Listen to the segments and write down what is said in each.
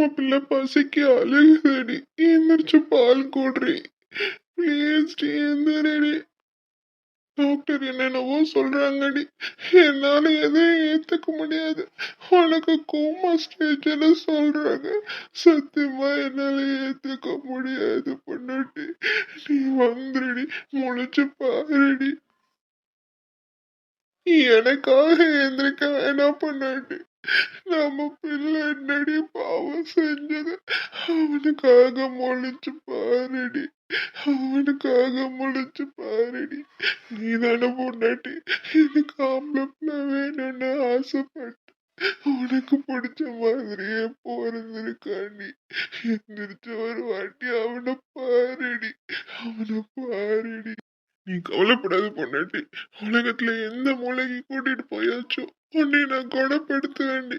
நம்ம பிள்ளை பசிக்கு அழுகுதடி. எந்திரிச்சு பால் கூடுறி. ப்ளீஸ் எந்திரடி. டாக்டர் என்னென்னவோ சொல்றாங்கடி. என்னால எதையும் ஏத்துக்க முடியாது. உனக்கு கோமா ஸ்டேஜ்ல சொல்றாங்க. சத்தியமா என்னால ஏத்துக்க முடியாது பொண்டாட்டி நீ வந்துடி முழிச்சு பாருடி. எனக்காக எந்திரிக்க வேணா பொண்டாட்டி நம்ம பிள்ளை என்னடி பாவம் செஞ்சது? அவனுக்காக முழிச்சு பாருடி. அவனுக்காக முழிச்சு பாருடி. நீ தானே பொண்டாட்டி. எனக்கு ஆம்பளை பிள்ளை வேணும்னு ஆசைப்பட்டு உனக்கு பிடிச்ச மாதிரியே பிறந்திருக்காண்டி எந்திரிச்ச ஒரு வாட்டி அவனை பாருடி. அவனை கவலைப்படாத பொண்டாட்டி. உலகத்துல எந்த மூளைக்கு கூட்டிட்டு போயாச்சோ உன்னை நான் குணப்படுத்துவேண்டி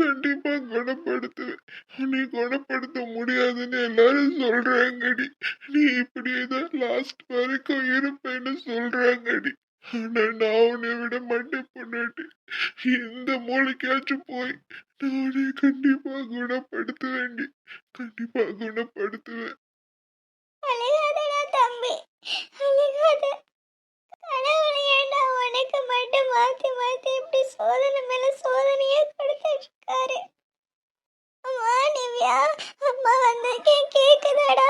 கண்டிப்பா குணப்படுத்துவேன். உன்னை குணப்படுத்த முடியாதுன்னு எல்லாரும் சொல்றாங்கடி. நீ இப்படியேதான் லாஸ்ட் வரைக்கும் இருப்பேன்னு சொல்றாங்கடி. ஆனா நான் உன்னை விட மாட்டேன் பொண்டாட்டி. எந்த மூளைக்காச்சும் போய் நான் உன்னை கண்டிப்பா குணப்படுத்துவேண்டி கண்டிப்பா குணப்படுத்துவேன் அழுகாதடா தம்பி அழுகாத கடவுள் ஏன்டா உனக்கு மட்டும் மாத்தி மாத்தி இப்படி சோதனை மேல சோதனையே கொடுத்துட்டு இருக்காரு அம்மா நிவ்யா அம்மா வந்திருக்கேன் கேக்குதாடா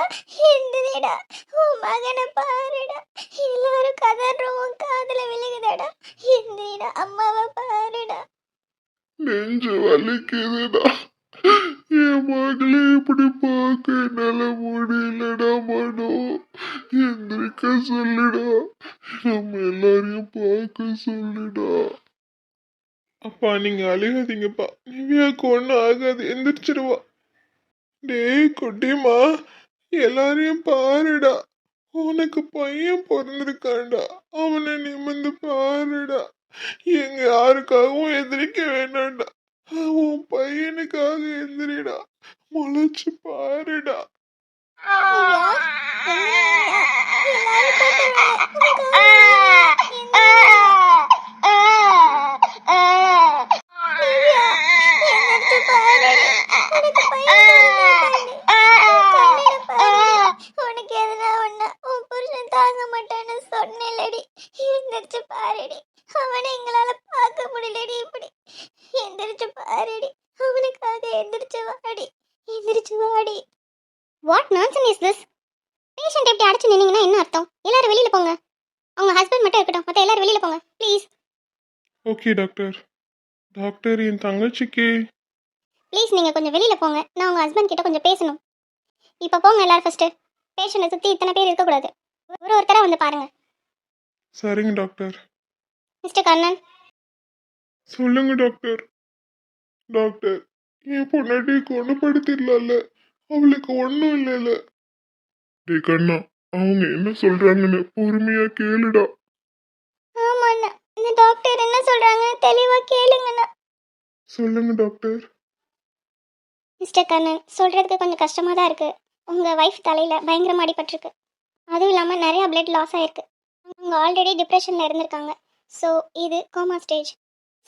எந்திரிடா உன் மகனை பாருடா எல்லாரும் கதறோம் உன் காதுல விழுகுதாடா எந்திரிடா அம்மாவை பாருடா நெஞ்சு வலிக்குதுடா என் மகளே இப்படி பார்க்க என்னால முடியலடா மனோ எந்திரிக்க சொல்லுடா. நம்ம எல்லாரையும் பார்க்க சொல்லுடா. அப்பா நீங்க அழுகாதீங்கப்பா. நிவியாக்கு ஒன்றும் ஆகாது. எந்திரிச்சிருவா. டேய் குட்டிமா எல்லாரையும் பாருடா. உனக்கு பையன் பிறந்திருக்காண்டா அவனை நிமிர்ந்து பாருடா. எங்க யாருக்காகவும் எந்திரிக்க வேண்டாம்டா உன் பையனுக்காக எந்திரிடா. முளைச்சு பாருடா. நிவ்யா எந்திரிடா எல்லாரும் கூப்பிடுறாங்க நிவ்யா எந்திரிச்சு பாருடா உனக்கு பையன் பிறந்திருக்காண்டி. உன் கண்ணுல பாருடா. உனக்கு எதுனா ஒண்ணா உன் புருஷன் தாங்க மாட்டான்னு சொன்னேன்லடி எந்திரிச்சு பாருடி அவனை எங்களால பார்க்க முடியலடி இப்படி எந்திரிச்சு பாருடி அவனுக்காக எந்திரிச்சு வாடி எந்திரிச்சு வாடி what nonsense is this patient எப்படி அடைச்சு நின்னீங்கன்னா என்ன அர்த்தம் எல்லாரும் வெளியில போங்க அவங்க ஹஸ்பண்ட் மட்டும் இருக்கட்டும் மற்ற எல்லாரும் வெளியில போங்க ப்ளீஸ் ஓகே டாக்டர் டாக்டர் என் தங்கச்சிக்கு. ப்ளீஸ் நீங்கள் கொஞ்சம் வெளியில் போங்க. நான் உங்கள் ஹஸ்பண்ட் கிட்ட கொஞ்சம் பேசணும். இப்போ போங்க எல்லாரும் ஃபஸ்ட்டு பேஷண்ட்டை சுற்றி இத்தனை பேர் இருக்கக்கூடாது. ஒரு ஒருத்தராக வந்து பாருங்க. சரிங்க டாக்டர் மிஸ்டர் கண்ணன் சொல்லுங்க டாக்டர் டாக்டர் என் பொண்டாட்டி குணப்படுத்திடலாம்ல அவளுக்கு ஒன்றும் இல்லைல்ல. டே கண்ணா அவங்க என்ன சொல்றாங்கன்னு பொறுமையா கேளுடா. ஆமாண்ணா இந்த டாக்டர் என்ன சொல்கிறாங்க தெளிவாக கேளுங்கண்ணா. சொல்லுங்க டாக்டர் மிஸ்டர் கண்ணன் சொல்கிறதுக்கு கொஞ்சம் கஷ்டமாக தான் இருக்குது உங்கள் ஒய்ஃப் தலையில் பயங்கரமாக அடிபட்டிருக்கு அதுவும் இல்லாமல் நிறையா பிளட் லாஸ் ஆயிருக்கு. அவங்க ஆல்ரெடி டிப்ரெஷனில் இருந்திருக்காங்க. ஸோ இது கோமா ஸ்டேஜ்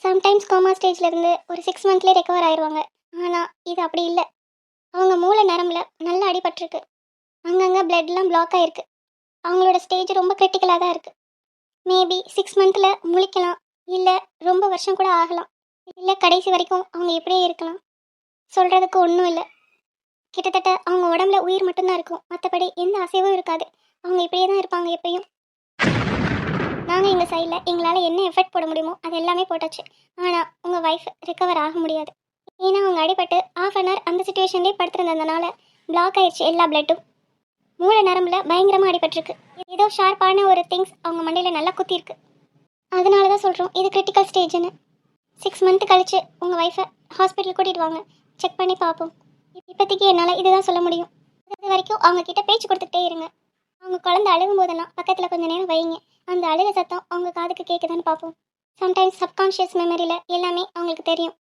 சம்டைம்ஸ் கோமா ஸ்டேஜ்ல இருந்து ஒரு சிக்ஸ் மந்த்லேயே ரெக்கவர் ஆயிடுவாங்க ஆனால் இது அப்படி இல்லை. அவங்க மூளை நரம்புல நல்லா அடிபட்டிருக்கு. அங்கங்கே பிளட்லாம் பிளாக் ஆயிருக்கு. அவங்களோட ஸ்டேஜ் ரொம்ப கிரிட்டிக்கலாக தான் இருக்குது மேபி சிக்ஸ் மந்தில் முழிக்கலாம். இல்லை ரொம்ப வருஷம் கூட ஆகலாம். இல்லை கடைசி வரைக்கும் அவங்க இப்படியே இருக்கலாம். சொல்கிறதுக்கு ஒன்றும் இல்லை. கிட்டத்தட்ட அவங்க உடம்புல உயிர் மட்டும்தான் இருக்கும். மற்றபடி எந்த அசைவும் இருக்காது. அவங்க இப்படியே தான் இருப்பாங்க எப்பயும். நாங்கள் எங்கள் சைடில் எங்களால் என்ன எஃபர்ட் போட முடியுமோ அது எல்லாமே போட்டாச்சு. ஆனால் உங்கள் ஒய்ஃப் ரிக்கவர் ஆக முடியாது. ஏன்னா அவங்க அடிபட்டு ஆஃப் அன் ஹவர் அந்த சுச்சுவேஷன்லேயே படுத்திருந்ததுனால பிளாக் ஆயிடுச்சு எல்லா பிளட்டும் மூளை நரம்புல பயங்கரமாக அடிபட்டிருக்கு. ஏதோ ஷார்ப்பான ஒரு திங்ஸ் அவங்க மண்டையில் நல்லா குத்திருக்கு அதனால தான் சொல்கிறோம் இது கிரிட்டிக்கல் ஸ்டேஜ்னு சிக்ஸ் மந்த் கழிச்சு உங்கள் ஒய்ஃபை ஹாஸ்பிட்டல் கூட்டிகிட்டு வாங்க. செக் பண்ணி பார்ப்போம். இப்போதைக்கு என்னால் இதுதான் சொல்ல முடியும். இது வரைக்கும் அவங்க கிட்ட பேச்சு கொடுத்துட்டே இருங்க. அவங்க குழந்தை அழுகும் போதெல்லாம் பக்கத்தில் கொஞ்ச நேரம் வைங்க. அந்த அழுக சத்தம் அவங்க காதுக்கு கேட்குதான்னு பார்ப்போம். சம்டைம்ஸ் சப்கான்ஷியஸ் மெமரியில் எல்லாமே அவங்களுக்கு தெரியும்.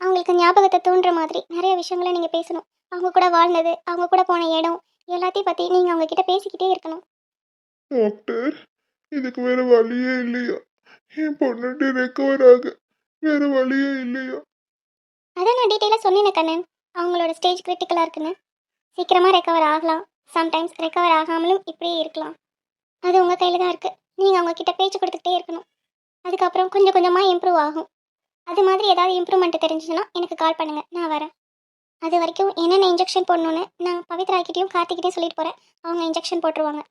அவங்களுக்கு ஞாபகத்தை தூண்டுற மாதிரி நிறைய விஷயங்களை நீங்கள் பேசணும். அவங்க கூட வாழ்ந்தது அவங்க கூட போன இடம் எல்லாத்தையும் பற்றி நீங்கள் அவங்க கிட்ட பேசிக்கிட்டே இருக்கணும். டாக்டர் இதுக்கு வேற வழியே இல்லையா? என் பொண்ணாட்டி ரெக்கவர் ஆக வேற வழியே இல்லையா? அதான் நான் டீட்டெயிலாக சொன்னேன் கண்ணன் அவங்களோட ஸ்டேஜ் கிரிட்டிக்கலாக இருக்குன்னு. சீக்கிரமாக ரெக்கவர் ஆகலாம். சம்டைம்ஸ் ரெக்கவர் ஆகாமலும் இப்படியே இருக்கலாம். அது உங்கள் கையில் தான் இருக்குது நீங்கள் அவங்க கிட்ட பேச்சு கொடுத்துக்கிட்டே இருக்கணும். அதுக்கப்புறம் கொஞ்சம் கொஞ்சமாக இம்ப்ரூவ் ஆகும். அது மாதிரி ஏதாவது இம்ப்ரூவ்மெண்ட் தெரிஞ்சுச்சுன்னா எனக்கு கால் பண்ணுங்கள் நான் வரேன். அது வரைக்கும் என்னென்ன இன்ஜெக்ஷன் போடணுன்னு நான் பவித்ராக்கிட்டையும் கார்த்திகிட்டையும் சொல்லிட்டு போகிறேன் அவங்க இன்ஜெக்ஷன் போட்டுருவாங்க.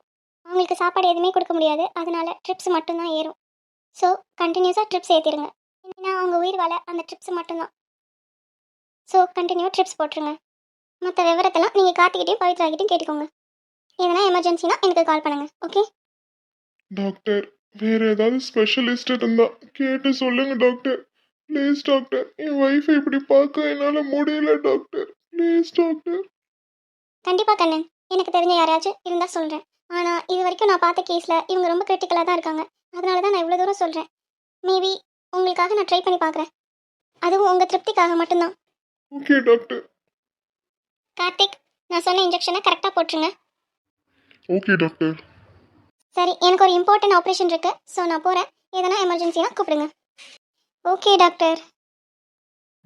அவங்களுக்கு சாப்பாடு எதுவுமே கொடுக்க முடியாது. அதனால ட்ரிப்ஸ் மட்டும்தான் ஏறும். ஸோ கண்டினியூஸாக ட்ரிப்ஸ் ஏற்றிடுங்க ஏன்னா அவங்க உயிர் வாழ அந்த ட்ரிப்ஸ் மட்டும்தான். ஸோ கண்டினியூவாக ட்ரிப்ஸ் போட்டுருங்க. மற்ற விவரத்தெல்லாம் நீங்கள் கார்த்திகிட்டையும் பவித்ராக்கிட்டையும் கேட்டுக்கோங்க. எதனா எமர்ஜென்சினா எனக்கு கால் பண்ணுங்கள் ஓகே டாக்டர் வேறு ஏதாவது ஸ்பெஷலிஸ்ட் இருந்தால் கேட்டு சொல்லுங்கள் டாக்டர் ப்ளீஸ் டாக்டர் என் ஒய்ஃபை இப்படி பார்க்க என்னால முடியல டாக்டர் ப்ளீஸ் டாக்டர் கண்டிப்பாக கண்ணன் எனக்கு தெரிஞ்ச யாராச்சும் இருந்தால் சொல்கிறேன் ஆனால் இது வரைக்கும் நான் பார்த்த கேஸில் இவங்க ரொம்ப கிரிட்டிக்கலாக தான் இருக்காங்க. அதனால தான் நான் இவ்வளோ தூரம் சொல்கிறேன் மேபி உங்களுக்காக நான் ட்ரை பண்ணி பார்க்குறேன். அதுவும் உங்கள் திருப்திக்காக மட்டும்தான். ஓகே டாக்டர் கார்த்திக் நான் சொன்ன இன்ஜெக்ஷனை கரெக்டாக போட்டுருங்க. ஓகே டாக்டர் சரி எனக்கு ஒரு இம்பார்ட்டன்ட் ஆப்ரேஷன் இருக்கு. ஸோ நான் போகிறேன் எதனா எமர்ஜென்சினா கூப்பிடுங்க. ஓகே டாக்டர்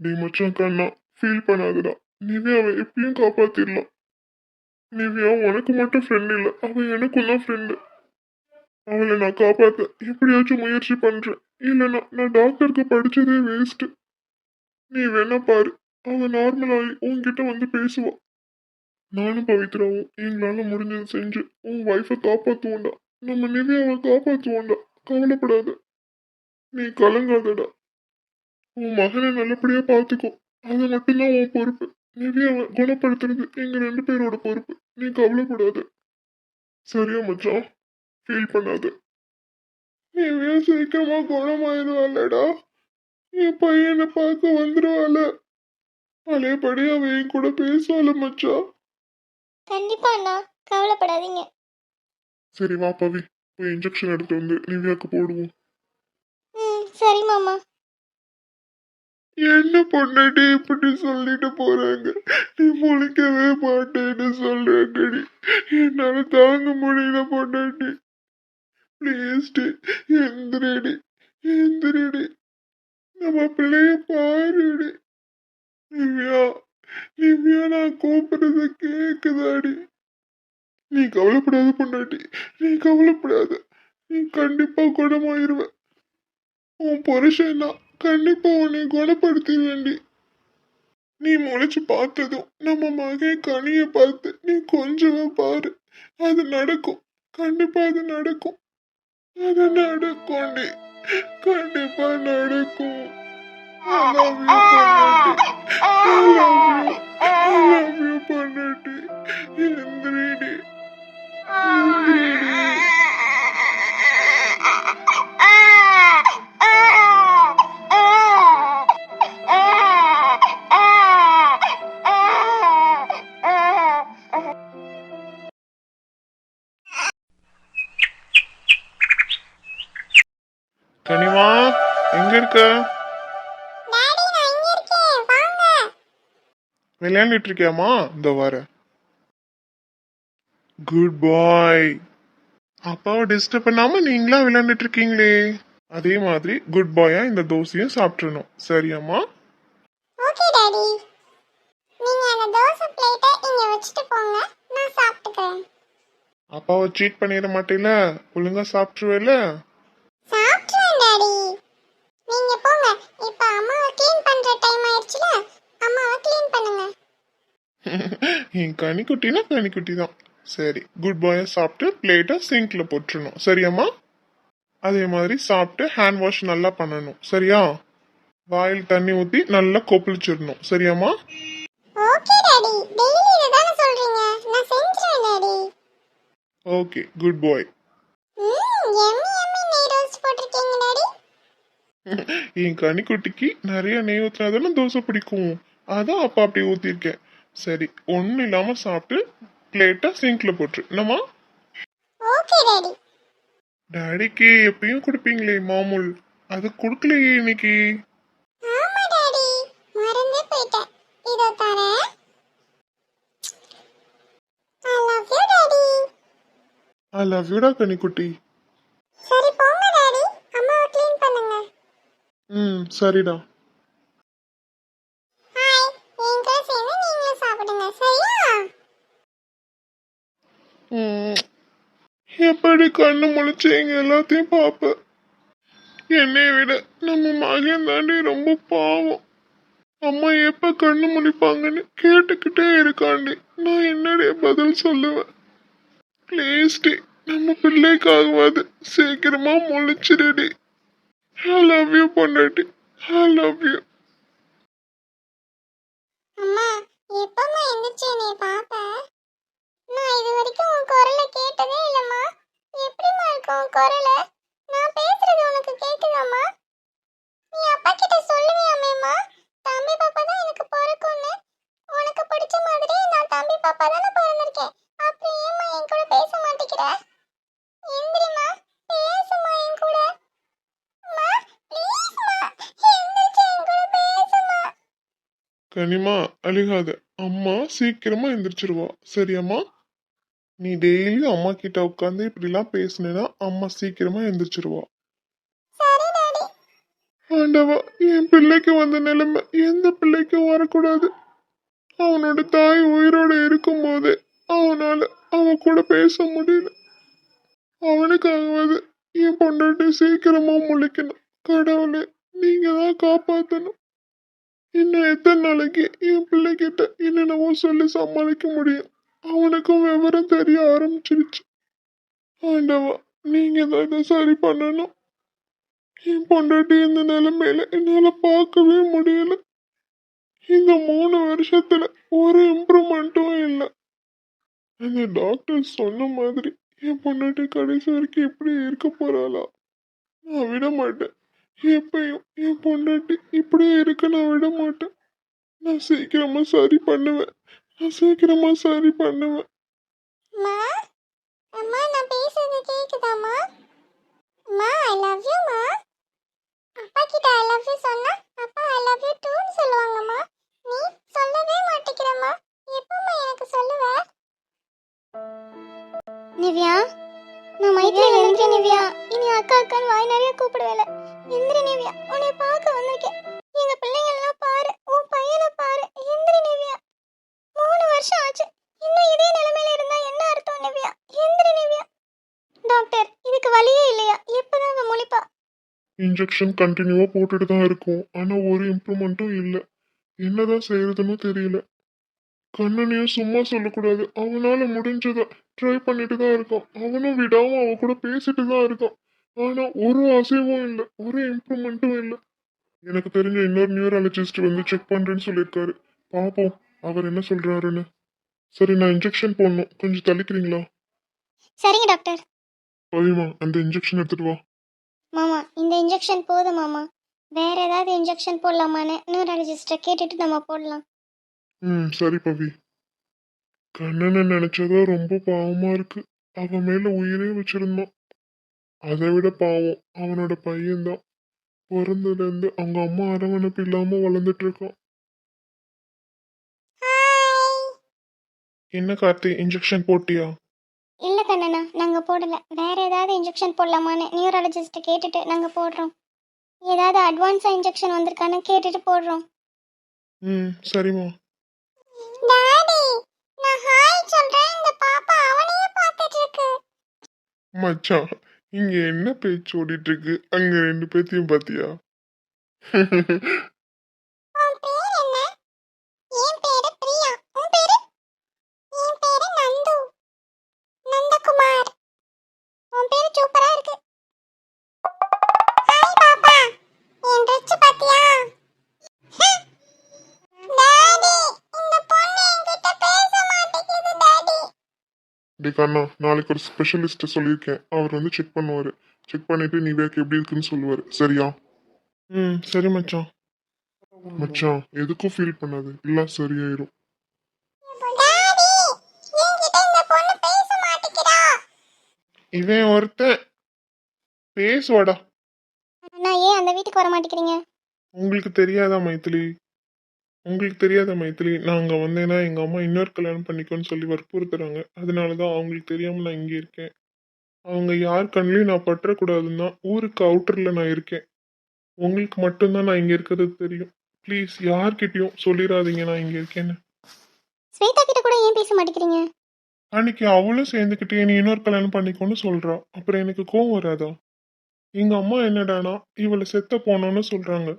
நீ மச்சான் கண்ணா ஃபீல் பண்ணாதடா. நிவ்யாவை எப்படியும் காப்பாத்திடலாம். நிவ்யா உனக்கு மட்டும் ஃப்ரெண்ட் இல்லை. அவள் எனக்கும் தான் ஃப்ரெண்டு அவளை நான் காப்பாத்த எப்படியாச்சும் முயற்சி பண்றேன். இல்லைன்னா நான் டாக்டருக்கு படிச்சதே வேஸ்ட் நீ வேணா பாரு. அவன் நார்மலாகி உன்கிட்ட வந்து பேசுவா. நானும் பவித்ராவும் எங்களால முடிஞ்சது செஞ்சு உன் ஒய்ஃபை காப்பாற்றுவோண்டா நம்ம நிவ்யாவை காப்பாற்றுவோண்டா கவலைப்படாத. நீ கலங்காதடா. உன் மகனை நல்லபடியா பார்த்துக்கோ. அது மட்டும்தான் உன் பொறுப்பு. நிவியாவை குணப்படுத்துறது எங்க ரெண்டு பேரோட பொறுப்பு. நீ கவலைப்படாத. சரியா மச்சான். ஃபீல் பண்ணாத. நிவியா சீக்கிரமா குணமாயிருவாளடா. என் பையனை பார்க்க வந்துருவாள. பழையபடி அவ என் கூட பேசுவாள மச்சான். கண்டிப்பாக அண்ணா. கவலைப்படாதீங்க. சரி வா பவி. போய் இன்ஜெக்ஷன் எடுத்து வந்து நிவியாக்கு போடுவோம். ம் சரி மாமா. என்ன பொண்டாட்டி இப்படி சொல்லிட்டு போறாங்க? நீ முழிக்கவே மாட்டேன்னு சொல்றாங்கடி. என்னால தாங்க முடியல பொண்டாட்டி ப்ளீஸ் எந்திரடி எந்திரடி. நம்ம பிள்ளைய பாருடி. நிவ்யா நிவ்யா நான் கூப்பிடுறது கேக்குதாடி? நீ கவலைப்படாத பொண்ணாட்டி நீ கவலைப்படாத. நீ கண்டிப்பா குணமாயிருவ. உன் புருஷன் தான் கண்டிப்பா உன்னை குணப்படுத்திடுவேண்டி நீ முளைச்சு பார்த்ததும் நம்ம மகன் கனிய பார்த்து நீ கொஞ்சமா பாரு. அது நடக்கும். கண்டிப்பா அது நடக்கும். அது நடக்கும்டி கண்டிப்பா நடக்கும். I love விளையாண்டுட்டு இருக்கியாமா இந்த வர. குட் பாய் அப்பாவை டிஸ்டர்ப் பண்ணாம நீங்களா விளையாண்டுட்டு இருக்கீங்களே அதே மாதிரி குட் பாயா இந்த தோசையும் சாப்பிட்றணும் சரியாம்மா? ஓகே டாடி நீங்க அந்த தோசை பிளேட்டை இங்க வச்சுட்டு போங்க. நான் சாப்பிட்டுக்கிறேன். அப்பாவை சீட் பண்ணிட மாட்டேல? ஒழுங்கா சாப்பிட்டுருவேல? சாப்பிட்றேன் டாடி நீங்க போங்க. இப்போ அம்மாவை க்ளீன் பண்ற டைம் ஆயிடுச்சுல? அம்மாவை க்ளீன் பண்ணுங்க. என் கனிக்குட்டினா கனிக்குட்டி தான். சரி குட் பாயை சாப்பிட்டு பிளேட்டை சிங்க்ல போட்டுருணும் சரியாம்மா? அதே மாதிரி சாப்பிட்டு ஹேண்ட் வாஷ் நல்லா பண்ணணும். சரியா? வாயில் தண்ணி ஊற்றி நல்லா கொப்பளிச்சிடணும். சரியாம்மா? ஓகே டாடி டெய்லி இதுதானே சொல்றீங்க. நான் செஞ்சுறேன் டாடி ஓகே குட் பாய் என் கனிக்குட்டிக்கு நிறைய நெய் ஊற்றினாதானே தோசை பிடிக்கும். அதான் அப்பா அப்படி ஊற்றிருக்கேன் சரி ஒன்றும் இல்லாமல் சாப்பிட்டு பிளேட்டை சிங்க்ல போட்டுரு. என்னம்மா? ஓகே டாடி டாடிக்கு எப்பயும் கொடுப்பீங்களே மாமூல். அது கொடுக்கலையே இன்னைக்கு. ஆமா டாடி மறந்தே போயிட்டேன். இதோ தரேன் I love you daddy I love யூடா கனிக்குட்டி சரி போங்க டாடி அம்மாவை க்ளீன் பண்ணுங்க. ம் சரிடா ஹாய் என் கூட சேர்ந்து எப்படி கண்ணு முழிச்சு எங்க எல்லாத்தையும் பார்ப்பேன் என்னை விட நம்ம மகன் தாண்டி ரொம்ப பாவம். அம்மா எப்ப கண்ணு முழிப்பாங்கன்னு கேட்டுக்கிட்டே இருக்காண்டி. நான் என்னடைய பதில் சொல்லுவேன். ப்ளீஸ்டி நம்ம பிள்ளைக்காகவாது சீக்கிரமா முழிச்சிருடி ஐ லவ் யூ பொண்டாட்டி. ஐ லவ் யூ அம்மா எப்பமா எந்திரிச்சு என்னைய பாப்ப நான் இது வரைக்கும் உன் குரலை கேட்டதே இல்லம்மா. எப்படிம்மா இருக்கும் உன் குரலை? நான் பேசுறது உனக்கு கேக்குதாம்மா? நீ அப்பா கிட்ட சொல்லுவியாமேம்மா? தம்பி பாப்பா தான் எனக்கு பிறக்கும்னு. உனக்கு பிடிச்ச மாதிரி நான் தம்பி பாப்பா தானே பிறந்திருக்கேன். அப்புறம் ஏம்மா என் கூட பேச மாட்டேங்கிற? எந்திரிமா பேசுமா என் கூட. அம்மா கனிமா அழுகாத. அம்மா சீக்கிரமா எந்திரிச்சிருவா. சரியாம்மா? நீ டெய்லி அம்மா கிட்ட உட்காந்து இப்படிலாம் பேசுனேன்னா அம்மா சீக்கிரமா எந்திரிச்சிருவா. ஆண்டவா என் பிள்ளைக்கு வந்த நிலைமை எந்த பிள்ளைக்கும் வரக்கூடாது. அவனோட தாய் உயிரோட இருக்கும்போது அவனால அவன் கூட பேச முடியல. அவனுக்காகவாது என் பொண்டாட்டி சீக்கிரமா முழிக்கணும். கடவுளே நீங்க தான் காப்பாத்தணும். இன்னும் எத்தனை நாளைக்கு என் பிள்ளைகிட்ட என்னென்னவோ சொல்லி சமாளிக்க முடியும். அவனுக்கும் விவரம் தெரிய ஆரம்பிச்சிருச்சு. ஆண்டவா நீங்க தான் இதை சரி பண்ணணும். என் பொண்டாட்டி இந்த நிலைமையில என்னால பார்க்கவே முடியல. இந்த மூணு வருஷத்துல ஒரு இம்ப்ரூவ்மெண்ட்டும் இல்லை. அந்த டாக்டர் சொன்ன மாதிரி என் பொண்டாட்டி கடைசி வரைக்கும் எப்படி இருக்க போறாளா? நான் விட மாட்டேன். எப்பயும் என் பொண்டாட்டி இப்படியே இருக்க நான் விட மாட்டேன். நான் சீக்கிரமா சரி பண்ணுவேன். நான் சீக்கிரமா சரி பண்ணுவேன். அம்மா அம்மா நான் பேசுறது கேக்குதாம்மா? அம்மா ஐ லவ் யூ மா அப்பா கிட்ட ஐ லவ் யூ சொன்னா அப்பா ஐ லவ் யூ டூன்னு சொல்லுவாங்கம்மா. நீ சொல்லவே மாட்டேங்கிறம்மா. எப்பம்மா எனக்கு சொல்லுவ? நிவ்யா நான் மைத்ரி எந்திரி நிவ்யா. இனி அக்கா அக்கான்னு வாய் நிறைய கூப்பிடுவேல எந்திரி நிவ்யா உன்னை பார்க்க வந்திருக்கேன் எங்க பிள்ளைங்க எல்லாம் பாரு உன் பையனை பாரு எந்திரி நிவ்யா மூணு வருஷம் ஆச்சு இன்னும் இதே நிலைமையில இருந்தா என்ன அர்த்தம் நிவ்யா எந்திரி நிவ்யா டாக்டர் இதுக்கு வழியே இல்லையா எப்பதான் அவன் முழிப்பா இன்ஜெக்ஷன் கண்டினியூவா போட்டுட்டு தான் இருக்கும். ஆனா ஒரு இம்ப்ரூவ்மெண்ட்டும் இல்லை. என்னதான் செய்யறதுன்னு தெரியல. கண்ணனையும் சும்மா சொல்லக்கூடாது. அவனால முடிஞ்சதை ட்ரை பண்ணிட்டு தான் இருக்கான். அவனும் விடாம அவ கூட பேசிட்டு தான் இருக்கான். ஆனா ஒரு அசைவும் இல்லை. ஒரு இம்ப்ரூவ்மெண்ட்டும் இல்லை. எனக்கு தெரிஞ்ச இன்னொரு நியூராலஜிஸ்ட் வந்து செக் பண்றேன்னு சொல்லியிருக்காரு. பாப்போம் அவர் என்ன சொல்றாருன்னு. சரி நான் இன்ஜெக்ஷன் போடணும். கொஞ்சம் தள்ளிக்கிறீங்களா? சரிங்க டாக்டர் பவிமா அந்த இன்ஜெக்ஷன் எடுத்துட்டு வா. மாமா இந்த இன்ஜெக்ஷன் போதும் மாமா. வேற ஏதாவது இன்ஜெக்ஷன் போடலாமான்னு நியூராலஜிஸ்ட்டை கேட்டுட்டு நம்ம போடலாம். ம் சரி பவி. கண்ணனை நினைச்சதா ரொம்ப பாவமா இருக்கு. அவன் மேல உயிரே வச்சிருந்தான் அதை விட பாவம். அவனோட பையன்தான். பிறந்ததுல இருந்து அவங்க அம்மா அரவணைப்பு இல்லாம வளர்ந்துட்டு இருக்கான் என்ன கார்த்தி இன்ஜெக்ஷன் போட்டியா? இல்ல கண்ணனா நாங்க போடல. வேற ஏதாவது இன்ஜெக்ஷன் போடலாமான்னு நியூராலஜிஸ்ட்டை கேட்டுட்டு நாங்க போடுறோம். ஏதாவது அட்வான்ஸா இன்ஜெக்ஷன் வந்திருக்கான்னு கேட்டுட்டு போடுறோம். ம் சரிம்மா டாடி நான் ஹாய் சொல்றேன். இந்த பாப்பா அவனையே பார்த்துட்டு இருக்கு மச்சான் இங்க என்ன பேச்சு ஓடிட்டு இருக்கு? அங்க ரெண்டு பேத்தையும் பாத்தியா டே கண்ணா நாளைக்கு ஒரு ஸ்பெஷலிஸ்ட்டை சொல்லியிருக்கேன். அவர் வந்து செக் பண்ணுவார். செக் பண்ணிட்டு நீ வேக்கு எப்படி இருக்குன்னு சொல்லுவார். சரியா? ம் சரி மச்சான். மச்சான் எதுக்கும் ஃபீல் பண்ணாது. எல்லாம் சரியாயிரும். இவன் ஒருத்தன் பேசுவாடா. நான் ஏன் அந்த வீட்டுக்கு வர மாட்டேங்கிறீங்க? உங்களுக்கு தெரியாதா மைத்திலி உங்களுக்கு தெரியாத மைத்திலி நான் அங்கே வந்தேன்னா எங்கள் அம்மா இன்னொரு கல்யாணம் பண்ணிக்கோன்னு சொல்லி வற்புறுத்துறாங்க. அதனால தான் அவங்களுக்கு தெரியாமல் நான் இங்கே இருக்கேன். அவங்க யார் கண்ணிலையும் நான் பற்றக்கூடாதுன்னு தான் ஊருக்கு அவுட்டரில் நான் இருக்கேன். உங்களுக்கு மட்டும்தான் நான் இங்கே இருக்கிறது தெரியும். ப்ளீஸ் யார்கிட்டயும் சொல்லிடாதீங்க நான் இங்கே இருக்கேன்னு. ஸ்வேதா கிட்ட கூட ஏன் பேச மாட்டேங்கிறீங்க? அன்னைக்கு அவளும் சேர்ந்துக்கிட்டு நீ இன்னொரு கல்யாணம் பண்ணிக்கோன்னு சொல்றா. அப்புறம் எனக்கு கோவம் வராதா? எங்க அம்மா என்னடானா இவளை செத்த போனோன்னு சொல்றாங்க.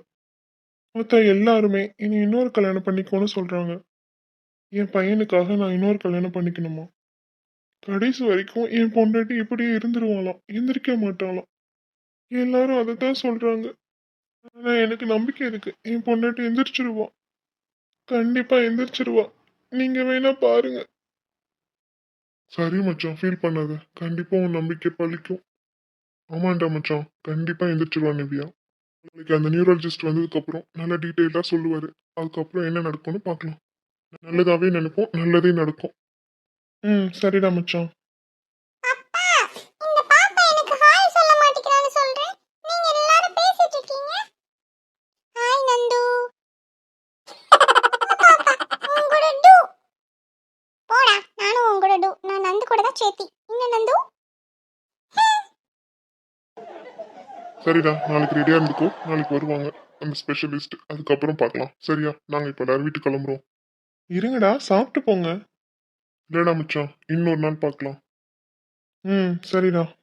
மொத்த எல்லாருமே இனி இன்னொரு கல்யாணம் பண்ணிக்கோன்னு சொல்றாங்க. என் பையனுக்காக நான் இன்னொரு கல்யாணம் பண்ணிக்கணுமா? கடைசி வரைக்கும் என் பொண்டாட்டி இப்படியே இருந்துருவாளாம். எந்திரிக்க மாட்டாளாம். எல்லாரும் அதை தான் சொல்றாங்க. ஆனா எனக்கு நம்பிக்கை இருக்கு. என் பொண்டாட்டி எந்திரிச்சிருவா. கண்டிப்பா எந்திரிச்சிருவா. நீங்க வேணா பாருங்க. சரி மச்சான் ஃபீல் பண்ணாத. கண்டிப்பா உன் நம்பிக்கை பழிக்கும். ஆமாண்டா மச்சான். கண்டிப்பா எந்திரிச்சிருவா நிவ்யா. நாளைக்கு அந்த நியூரலஜிஸ்ட் வந்ததுக்கப்புறம் நல்ல நல்லா சொல்லுவார். அதுக்கப்புறம் என்ன நடக்கும்னு பார்க்கலாம். நல்லதாகவே நினைப்போம் நல்லதே நடக்கும். ம் சரிடா மச்சான் அப்பா இந்த பாப்பா எனக்கு ஹாய் சொல்ல மாட்டேங்கிறான்னு சொல்றேன் நீங்க எல்லாரும் பேசிட்டு இருக்கீங்க ஹாய் நந்து உங்களோட டு போடா நானும் உங்களோட டு நான் நந்து கூட தான் சேத்தி என்ன நந்து சரிடா நாளைக்கு ரெடியாக இருந்துக்கோ. நாளைக்கு வருவாங்க. அந்த ஸ்பெஷலிஸ்ட் அதுக்கப்புறம் பார்க்கலாம். சரியா? நாங்கள் இப்போ எல்லாரும் வீட்டுக்கு கிளம்புறோம். இருங்கடா சாப்பிட்டு போங்க. இல்லைடா மச்சான். இன்னொரு நாள் பார்க்கலாம். ம் சரிடா.